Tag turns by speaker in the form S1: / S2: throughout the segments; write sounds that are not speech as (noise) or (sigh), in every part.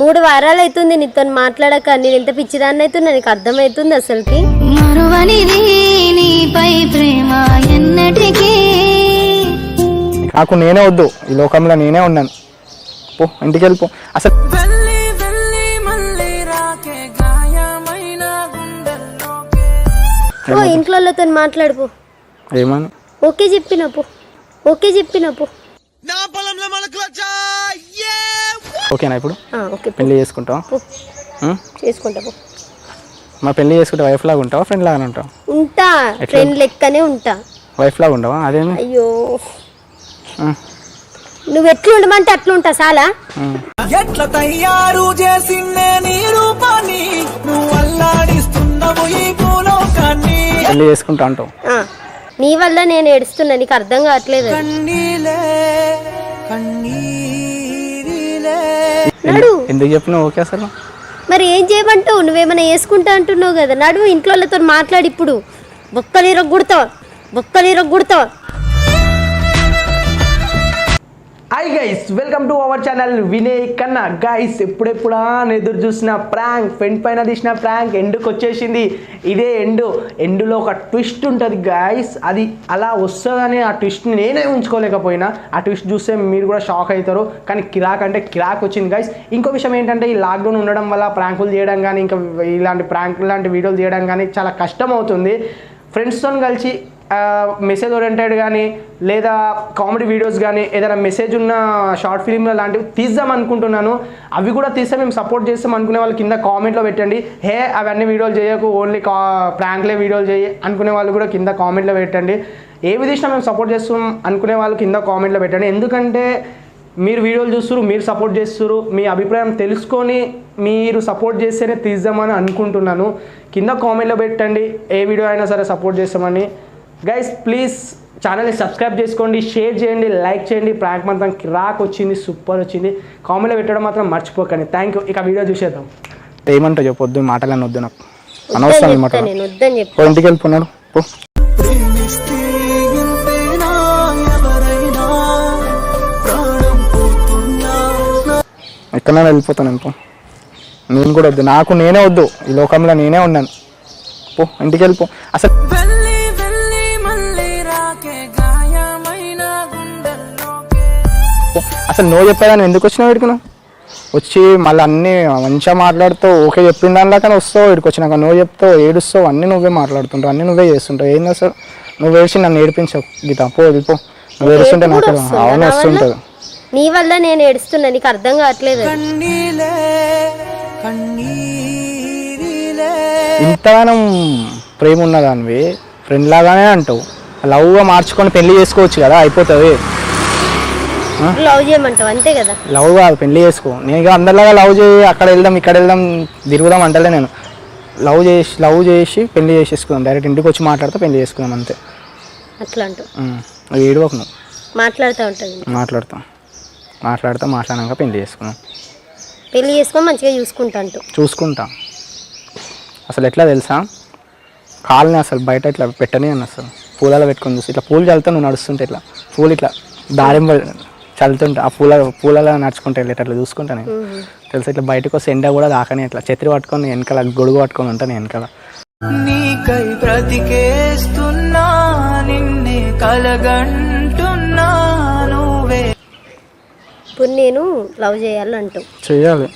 S1: మూడు వారాలు అవుతుంది నీతో మాట్లాడక. నేను ఎంత పిచ్చిదాన్ని అవుతున్నా నీకు అర్థమవుతుంది అసలుకి?
S2: మరువనిది నీపై ప్రేమ ఎన్నటికీ.
S3: నాకు నేనే వద్దు. ఈ లోకంలో నేనే ఉన్నాను. పో ఇంటికి వెళ్ళిపో అసలు
S1: ఇంట్లో మాట్లాడుపో
S3: ఏమని?
S1: ఓకే చెప్పినప్పు ఓకే చెప్పినప్పు
S3: ఓకేనా ఇప్పుడు?
S1: ఓకే పో.
S3: పెళ్ళి చేసుకుంటావా?
S1: పో.
S3: ఉం?
S1: చేసుకుంటా పో.
S3: మా పెళ్ళి చేసుకుంటే వైఫ్ లాగా ఉంటావా ఫ్రెండ్ లాగానే ఉంటావా?
S1: ఉంటా ఫ్రెండ్ లెక్కనే ఉంటా.
S3: వైఫ్ లాగా ఉండవా? అదేమి?
S1: అయ్యో. నువ్వు ఎట్లా ఉండమంటే అట్లా ఉంటా చాలా.
S4: ఎట్లా తయారు చేసిందే నీ రూపాన్ని? నువ్వు అల్లాడిస్తున్నావు ఈ భూలోకాన్ని.
S3: పెళ్ళి చేసుకుంటా అంటావు.
S1: నీ వల్ల నేను ఏడుస్తున్నా నీకు అర్థం కావట్లేదు.
S4: కన్నీలే
S1: నడు
S3: ఎందుకు చెప్పినావు? ఓకే అసలు.
S1: మరి ఏం చేయమంటావు? నువ్వేమైనా వేసుకుంటా అంటున్నావు కదా. నడు ఇంట్లో వాళ్ళతో మాట్లాడి ఇప్పుడు. బొక్కలు ఇరగొడతావు. బొక్కలు ఇరగొడతావు.
S5: Hi guys welcome to our channel Vinay Kanna guys ఎప్పుడెప్పుడా ఎదురు చూసిన ప్రాంక్ ఫ్రెండ్ పైన తీసిన ప్రాంక్ ఎండుకు వచ్చేసింది? ఇదే ఎండు. ఎండులో ఒక ట్విస్ట్ ఉంటుంది గైస్ అది అలా వస్తుందని ఆ ట్విస్ట్ని నేనే ఉంచుకోలేకపోయినా. ఆ ట్విస్ట్ చూస్తే మీరు కూడా షాక్ అవుతారు. కానీ కిరాక్ అంటే కిరాక్ వచ్చింది గైస్ ఇంకో విషయం ఏంటంటే ఈ లాక్డౌన్ ఉండడం వల్ల ప్రాంకులు చేయడం కానీ ఇంకా ఇలాంటి ప్రాంక్ లాంటి వీడియోలు చేయడం కానీ చాలా కష్టం అవుతుంది. ఫ్రెండ్స్తో కలిసి మెసేజ్ ఓరియంటెడ్ కానీ లేదా కామెడీ వీడియోస్ కానీ ఏదైనా మెసేజ్ ఉన్న షార్ట్ ఫిల్మ్లో లాంటివి తీద్దాం అనుకుంటున్నాను. అవి కూడా తీస్తే మేము సపోర్ట్ చేస్తాం అనుకునే వాళ్ళు కింద కామెంట్లో పెట్టండి. హే అవన్నీ వీడియోలు చేయకు ఓన్లీ కా ప్రాంక్లే వీడియోలు చేయి అనుకునే వాళ్ళు కూడా కింద కామెంట్లో పెట్టండి. ఏవి తీసినా మేము సపోర్ట్ చేస్తాం అనుకునే వాళ్ళు కింద కామెంట్లో పెట్టండి. ఎందుకంటే మీరు వీడియోలు చూస్తారు మీరు సపోర్ట్ చేస్తారు మీ అభిప్రాయం తెలుసుకొని మీరు సపోర్ట్ చేస్తేనే తీద్దామని అనుకుంటున్నాను. కింద కామెంట్లో పెట్టండి ఏ వీడియో అయినా సరే సపోర్ట్ చేస్తామని. గైస్ ప్లీజ్ ఛానల్ని సబ్స్క్రైబ్ చేసుకోండి షేర్ చేయండి లైక్ చేయండి. ప్రాంక్ మాత్రం కిరాక్ వచ్చింది సూపర్ వచ్చింది. కామెంట్లో పెట్టడం మాత్రం మర్చిపోకండి. థ్యాంక్ యూ ఇక వీడియో చూసేద్దాం.
S3: ఏమంటావు చెప్పు వద్దు మాటలని వద్దు నాకు. అనవసరం ఈ
S1: చెప్తా
S3: మాట
S1: నేను వద్దని చెప్తా.
S3: పో ఇంటికి వెళ్ళిపోన్నాడు. ఎక్కడైనా వెళ్ళిపోతాను పో. నేను కూడా వద్దు. నాకు నేనే వద్దు. ఈ లోకంలో నేనే ఉన్నాను. పో ఇంటికి వెళ్ళిపో. అసలు అసలు నువ్వు చెప్పేదాన్ని ఎందుకు వచ్చినావు వీడికి నువ్వు? వచ్చి మళ్ళీ అన్నీ మంచిగా మాట్లాడుతావు ఓకే చెప్పిన దానిలా కానీ వస్తావు వీడికి వచ్చినాక. నువ్వు చెప్తావు ఏడుస్తావు అన్నీ నువ్వే మాట్లాడుతుంటావు అన్నీ నువ్వే చేస్తుంటావు. ఏంది అసలు? నువ్వు ఏడ్చి నన్ను ఏడిపించవు. గీత పో వెళ్ళిపో నువ్వు ఏడుస్తుంటే నాకు
S1: కూడా వస్తుందా?
S3: అవును
S1: నా వల్ల?
S3: వస్తుంటుంది.
S1: నీ వల్ల నేను ఏడుస్తున్నా నీకు అర్థం కావట్లేదు.
S3: ఇంతగానం ప్రేమ ఉన్నదానివి. ఫ్రెండ్ లాగానే అంటావు. లవ్గా మార్చుకొని పెళ్ళి చేసుకోవచ్చు కదా అయిపోతుంది.
S1: లవ్ చేయమంటావు అంతే కదా?
S3: లవ్ కాదు పెళ్ళి చేసుకో. నేను ఇక అందరిలాగా లవ్ చేయి అక్కడ వెళ్దాం ఇక్కడ వెళ్దాం తిరుగుదాం అంటలే నేను. లవ్ చేసి లవ్ చేసి పెళ్ళి చేసేసుకుందాం. డైరెక్ట్ ఇంటికి వచ్చి మాట్లాడితే పెళ్ళి చేసుకుందాం అంతే.
S1: అట్లా అంటావు?
S3: ఉం. నువ్వు ఏడవకు నువ్వు.
S1: మాట్లాడుతూ ఉంటుంది.
S3: మాట్లాడతాం. మాట్లాడతా మాట్లాడాక పెళ్ళి చేసుకుందాం.
S1: పెళ్ళి చేసుకొని మంచిగా చూసుకుంటా అంటూ
S3: చూసుకుంటా. అసలు ఎట్లా తెలుసా? కాళ్ళని అసలు బయట ఇట్లా పెట్టని అని అసలు. పూలలో పెట్టుకొని చూసి ఇట్లా పూలు చల్లుతా నువ్వు నడుస్తుంటే ఇట్లా. పూలు ఇట్లా దారింబ చల్లుతుంటా. ఆ పూల పూలలో నడుచుకుంటే వెళ్ళి ఇట్లా చూసుకుంటా నేను. తెలుసా ఇట్లా బయటకు వస్తే ఎండ కూడా దాకని ఇట్లా ఛత్రి పట్టుకొని వెనకాల గొడుగు పట్టుకొని ఉంటాను వెనకాల.
S4: నీకై బ్రతికేస్తున్నా నిన్నే కలగంటున్నా నువ్వే.
S1: ఇప్పుడు నేను లవ్ చేయాలంటావు
S3: చెయ్యాలి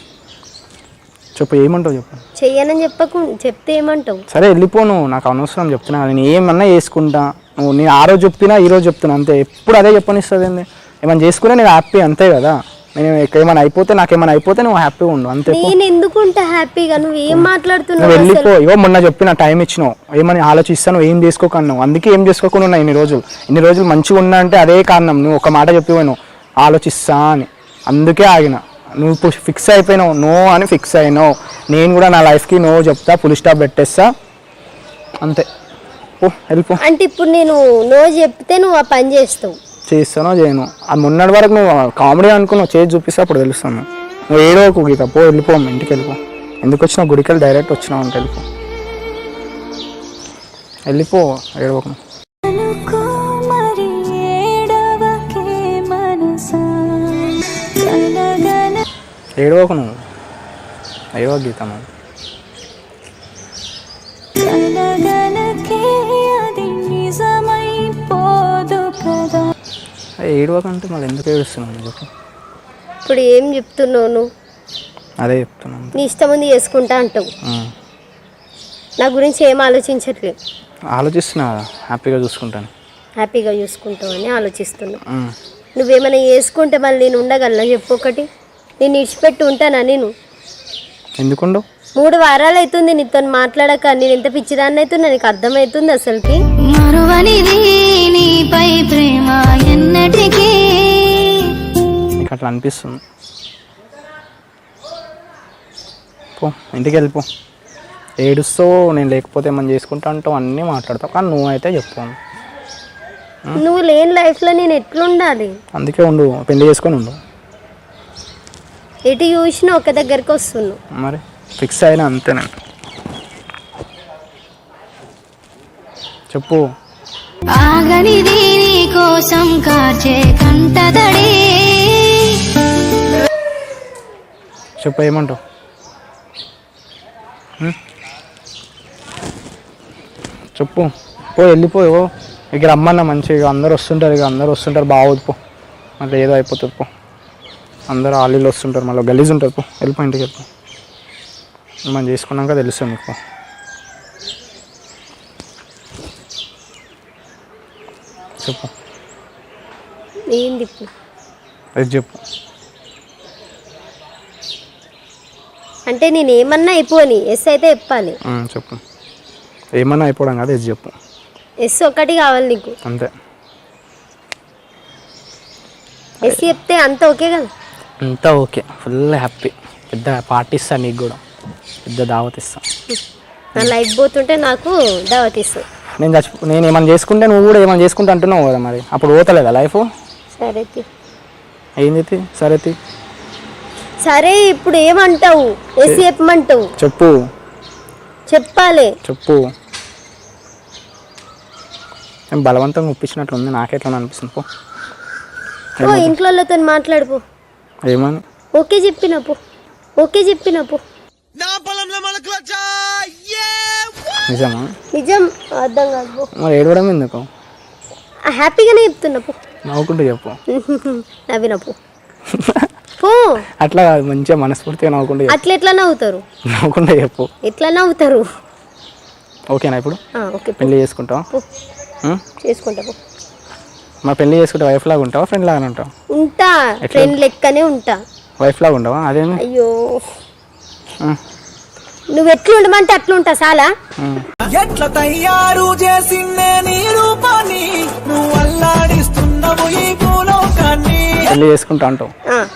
S3: చెప్పు ఏమంటావు చెప్పు.
S1: చెయ్యనని చెప్పకు చెప్తే ఏమంటావు?
S3: సరే వెళ్ళిపోను నాకు అనవసరం చెప్తున్నా. నేను ఏమన్నా చేసుకుంటా నువ్వు నేను ఆ రోజు చెప్తున్నా ఈ రోజు చెప్తున్నా. అంతే. ఎప్పుడు అదే చెప్పనిస్తుంది ఏంది? ఏమైనా చేసుకునే నేను హ్యాపీ అంతే కదా. నేను ఏమైనా అయిపోతే నాకు ఏమైనా అయిపోతే నువ్వు హ్యాపీగా ఉండు అంతే.
S1: నేను ఎందుకుంటా హ్యాపీగా నువ్వు ఏం మాట్లాడుతున్నావు
S3: వెళ్ళిపో ఇవో మొన్న చెప్పిన టైం ఇచ్చినావు. ఏమని ఆలోచిస్తాను ఏం చేసుకోకన్నావు అందుకే ఏం చేసుకోకుండా ఉన్నా ఇన్ని రోజులు. ఇన్ని రోజులు మంచిగా ఉన్నా అంటే అదే కారణం. నువ్వు ఒక మాట చెప్పిపోయాను ఆలోచిస్తా అని. అందుకే ఆగిన. నువ్వు ఇప్పుడు ఫిక్స్ అయిపోయినావు. నో అని ఫిక్స్ అయినావు. నేను కూడా నా లైఫ్కి నో చెప్తా ఫుల్ స్టాప్ పెట్టేస్తా. అంతే.
S1: అంటే ఇప్పుడు నేను నో చెప్తే నువ్వు ఆ పని చేస్తావు.
S3: చేస్తానో చేయను. అది మొన్నటి వరకు నువ్వు కామెడీ అనుకున్నావు చేసి చూపిస్తే అప్పుడు తెలుస్తాను. నువ్వు ఏడవకు గీత పో వెళ్ళిపో ఇంటికి వెళ్ళిపో. ఎందుకు వచ్చినావు? గుడికి వెళ్ళి డైరెక్ట్ వచ్చినావు అంటే వెళ్ళిపో. వెళ్ళిపో ఏడవకు
S2: ఏడవకే
S3: నువ్వు.
S2: కలగలకే
S3: ఏడవకంటే మళ్ళీ ఎందుకు ఏడుస్తున్నాను చెప్పు.
S1: ఇప్పుడు ఏం చెప్తున్నావు నువ్వు?
S3: అదే చెప్తున్నాను
S1: నీ ఇష్టం ఉంది చేసుకుంటా అంటావు. నా గురించి ఏం ఆలోచించట్లేదు?
S3: ఆలోచిస్తున్నా హ్యాపీగా చూసుకుంటాను.
S1: హ్యాపీగా చూసుకుంటావు అని ఆలోచిస్తున్నావు
S3: ఉమ్.
S1: నువ్వేమైనా చేసుకుంటే మళ్ళీ నేను ఉండగలనా? చెప్పు ఒకటి. నేను ఇడిచిపెట్టి ఉంటానా నేను?
S3: ఎందుకుండవు?
S1: మూడు వారాలు అవుతుంది నీతో మాట్లాడక నేను ఎంత పిచ్చిదాన్ని అవుతున్నా నీకు అర్థమవుతుంది అసలుకి?
S2: మరువనిది నీపై ప్రేమ ఎన్నటికీ.
S3: అట్లా అనిపిస్తుంది పో ఇంటికి వెళ్ళిపో ఏడుస్తూ నేను లేకపోతే మనం చేసుకుంటా అంటావు అన్నీ మాట్లాడతావు. కానీ నువ్వు అయితే చెప్పు
S1: నువ్వు లేని లైఫ్లో నేను ఎట్లుండాలి?
S3: అందుకే ఉండు పెళ్ళి చేసుకొని ఉండు.
S1: ఎటు చూసినా ఒక దగ్గరికి వస్తున్నావు.
S3: మరి ఫిక్స్ అయినా అంతే నేను చెప్పు.
S2: ఆగనిది నీ కోసం కార్చే కంటదడి
S3: చెప్పు ఏమంటావు? చెప్పు. పో వెళ్ళిపో ఓ. ఇక రమ్మన్న మంచిగా ఇక అందరు వస్తుంటారు ఇక అందరు వస్తుంటారు బాగోదు పో మళ్ళీ ఏదో అయిపోతుంది పో. అందరూ ఆలీలు వస్తుంటారు మళ్ళీ గలీజ్ ఉంటారు పో. వెళ్ళిపో ఇంటికి వెళ్ళిపో. మనం చేసుకున్నాక తెలుస్తుంది మీకు చెప్పు.
S1: ఏంది ఇప్పుడు?
S3: అది చెప్పు.
S1: అంటే నేను ఏమన్నా అయిపోని ఎస్ అయితే చెప్పాలి.
S3: చెప్పు. ఏమన్నా అయిపోవడం కాదు ఇది చెప్పు.
S1: ఎస్ ఒకటి కావాలి నీకు.
S3: అంతే.
S1: ఎస్ చెప్తే అంత ఓకే కదా?
S3: అంతా ఓకే. Full happy. పెద్ద పార్టీ ఇస్తా నీకు కూడా. పెద్ద దావత్ ఇస్తా.
S1: నా లైఫ్ పోతుంటే నాకు దావత్
S3: నేను చచ్చిపో నేను ఏమైనా చేసుకుంటే నువ్వు కూడా ఏమైనా చేసుకుంటా అంటున్నావు కదా మరి. అప్పుడు పోతలేదా లైఫ్?
S1: సరే తి.
S3: ఏంది? సరే తి.
S1: సరే ఇప్పుడు ఏమంటావు? ఎస్ చెప్పమంటావు?
S3: చెప్పు.
S1: చెప్పాలి.
S3: చెప్పు. నేను బలవంతంగా ఒప్పించినట్లు ఉంది. నాకెట్లా అనిపిస్తుంది? పో.
S1: ఓ ఇంట్లో వాళ్ళతో మాట్లాడుపో
S3: ఏమని?
S1: ఓకే చెప్పిన పో. ఓకే చెప్పిన
S3: నిజమా?
S1: నిజం అర్థం కాదు
S3: మరి ఏడవడం ఎందుకు?
S1: హ్యాపీగానే చెప్తున్నా పో.
S3: నవ్వుకుంటూ చెప్పు. (laughs)
S1: నవ్విన పో. పో.
S3: అట్లా కాదు మంచిగా మనస్ఫూర్తిగా నవ్వుకుంటూ చెప్పు.
S1: అట్లా ఎట్లా నవ్వుతారు?
S3: నవ్వుకుంటూ చెప్పు.
S1: ఎట్లా నవ్వుతారు?
S3: ఓకేనా ఇప్పుడు?
S1: ఆ, ఓకే పో.
S3: పెళ్ళి చేసుకుంటావా?
S1: పో.
S3: ఉం?
S1: చేసుకుంటా పో.
S3: మా పెళ్ళి చేసుకుంటే వైఫ్ లాగా ఉంటావా ఫ్రెండ్ లాగానే ఉంటావా?
S1: ఉంటా ఫ్రెండ్ లెక్కనే ఉంటా.
S3: వైఫ్ లాగా ఉండవా? అదేమి
S1: అయ్యో.
S3: ఉం.
S1: నువ్వు ఎట్లా ఉండమంటే అట్లా ఉంటా చాలా.
S4: ఎట్లా తయారు చేసిందే నీ రూపాన్ని? నువ్వు అల్లాడిస్తున్నావు ఈ భూలోకాన్ని.
S3: పెళ్ళి చేసుకుంటా అంటావు.
S1: ఆ,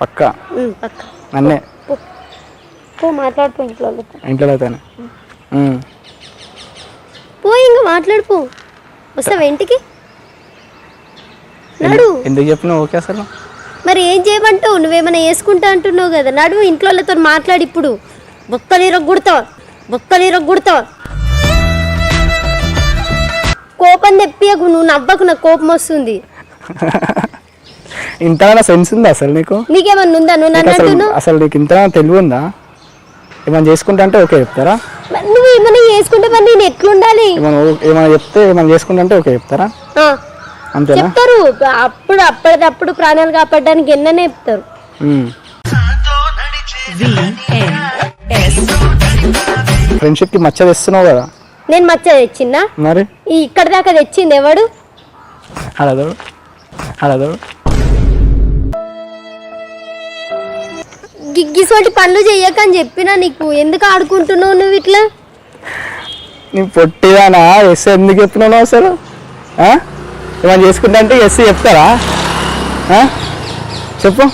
S3: పక్క?
S1: ఉమ్, పక్క.
S3: నన్నే?
S1: పో ఇంట్లో వాళ్ళతో.
S3: ఇంట్లో.
S1: పో ఇంకా వస్తావా ఇంటికి? నడు.
S3: ఎందుకు చెప్పినావు? ఓకే అసలు.
S1: మరి ఏం చేయమంటావు? నువ్వేమైనా వేసుకుంటా అంటున్నావు కదా. నడు ఇంట్లో వాళ్ళతో మాట్లాడి ఇప్పుడు. బొక్కలు ఇరగొడతావు. బొక్కలు ఇరగొడతావు. కోపం తెప్పియకు నువ్వు నవ్వకు నాకు కోపం వస్తుంది. (laughs)
S3: ఇంత సెన్స్ ఉందా అసలు నీకు?
S1: నీకేమన్నా ఉందా? నువ్వు నన్ను
S3: అసలు
S1: అంటున్నావు?
S3: అసలు నీకు ఇంత తెలివి ఉందా? ఏమైనా చేసుకుంటా అంటే ఓకే చెప్తారా?
S1: మరి నువ్వు ఏమైనా చేసుకుంటే మరి నేను ఎట్లుండాలి?
S3: ఏమైనా ఓ- ఏమైనా చెప్తే ఏమైనా చేసుకుంటా అంటే ఓకే చెప్తారా?
S1: ఆ,
S3: అంతేనా?
S1: చెప్తారు. అప్పుడు అప్పటిదప్పుడు ప్రాణాలు కాపాడడానికి ఎన్ననే చెప్తారు.
S3: ఫ్రెండ్షిప్కి మచ్చ తెస్తున్నావు కదా.
S1: నేను మచ్చ తెచ్చిందా
S3: మరి?
S1: ఈ ఇక్కడ దాకా తెచ్చింది ఎవడు?
S3: అడదు అడదు
S1: గిగ్గిసోటి పనులు చెయ్యకని చెప్పినా నీకు. ఎందుకు ఆడుకుంటున్నావు నువ్వు ఇట్లా?
S3: నీ పొట్టిదానా? ఎస్ ఎందుకు చెప్తున్నావు అసలు? ఏమైనా చేసుకుంటా అంటే ఎస్ చెప్తారా? ఆ? చెప్పు.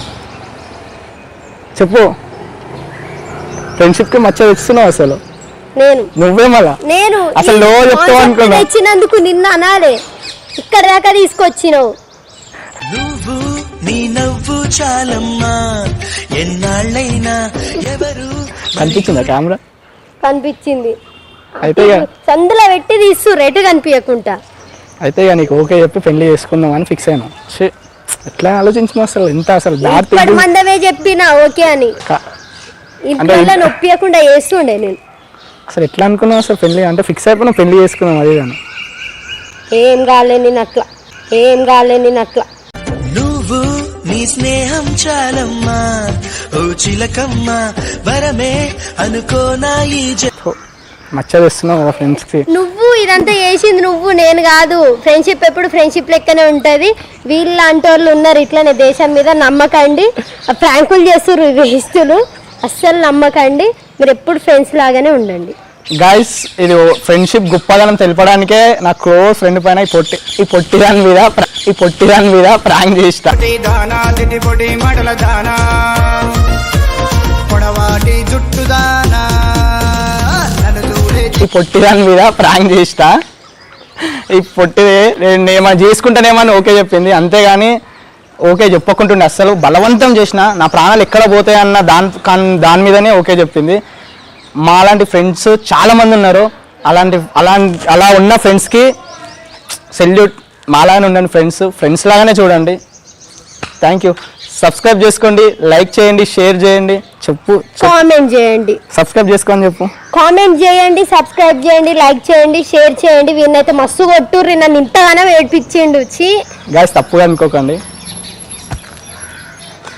S3: చెప్పు ఫ్రెండ్షిప్కి మచ్చ తెస్తున్నావు అసలు?
S1: నేను.
S3: నువ్వే మళ్ళా?
S1: నేను
S3: అసలు లో చెప్తావు అనుకున్నా.
S1: తెచ్చినందుకు నిన్న అనాలే. ఇక్కడ దాకా తీసుకొచ్చినావు.
S4: నువ్వు నీ నవ్వు చాలమ్మా. ఎన్నాళ్ళైనా ఎవరు?
S3: కనిపించిందా కెమెరా
S1: కనిపించింది.
S3: అయితే ఇక
S1: సందులో పెట్టి తీస్తూ రెటు కనిపించకుండా.
S3: అయితే ఇక నీకు ఓకే చెప్పి పెళ్ళి చేసుకుందాం అని ఫిక్స్ అయినా ఎట్లా ఆలోచించిన అసలు? ఎంత అసలు తెగి-
S1: మందమే చెప్పినా ఓకే అని.
S3: కా-
S1: ఇంట్లో నొప్పియకుండా చేస్తుండే నేను.
S3: అసలు ఎట్లా అనుకున్నావు అసలు పెళ్ళి అంటే ఫిక్స్ అయిపోయినా పెళ్ళి చేసుకున్నాం అది కానీ
S1: ఏం కాలే నేను అట్లా. ఏం కాలే నేను అట్లా.
S4: నువ్వు నీ స్నేహం చాలమ్మా ఓ చిలకమ్మ వరమే అనుకోనా ఈ జ
S3: మచ్చ తెస్తున్నావు కదా ఫ్రెండ్స్కి
S1: నువ్వు ఇదంతా చేసింది నువ్వు నేను కాదు. ఫ్రెండ్షిప్ ఎప్పుడు ఫ్రెండ్షిప్ లెక్కనే ఉంటది. వీళ్ళ వాళ్ళు ఉన్నారు ఇట్లనే దేశం మీద నమ్మకండి. ప్రాంకులు చేస్తారు వేస్తులు. అస్సలు నమ్మకండి మీరు ఎప్పుడు ఫ్రెండ్స్ లాగానే ఉండండి.
S3: గాయస్ ఇది ఫ్రెండ్షిప్ గొప్పదనం తెలపడానికే నా క్లోజ్ ఫ్రెండ్ పైన ఈ పొట్టి ఈ పొట్టి దాని మీద ప్ర- ఈ పొట్టి దాని మీద ప్రాంక్
S6: నన్ను చూడే
S3: ఈ పొట్టి దాని మీద ప్రాంక్ చేసిన ఈ పొట్టి నేను ఏమైనా చేసుకుంటానేమని ఓకే చెప్పింది. అంతేగాని ఓకే చెప్పకుంటుండే. అస్సలు బలవంతం చేసిన నా ప్రాణాలు ఎక్కడ పోతాయన్న దాని కాన్- దాని మీదనే ఓకే చెప్పింది. మా అలాంటి ఫ్రెండ్స్ చాలా మంది ఉన్నారు. అలాంటి అలాంటి అలా ఉన్న ఫ్రెండ్స్కి సెల్యూట్ మాలాగానే ఉండండి ఫ్రెండ్స్ ఫ్రెండ్స్ లాగానే చూడండి. థ్యాంక్ యూ సబ్స్క్రైబ్ చేసుకోండి లైక్ చేయండి షేర్ చేయండి చెప్పు
S1: కామెంట్ చేయండి.
S3: సబ్స్క్రైబ్ చేసుకోని చెప్పు.
S1: కామెంట్ చేయండి సబ్స్క్రైబ్ చేయండి లైక్ చేయండి షేర్ చేయండి. వీళ్ళనైతే మస్తు కొట్టుర్రి నన్ను ఇంతగానో ఏడిపించిండు. వచ్చి
S3: గాయస్ తప్పుగా అనుకోకండి.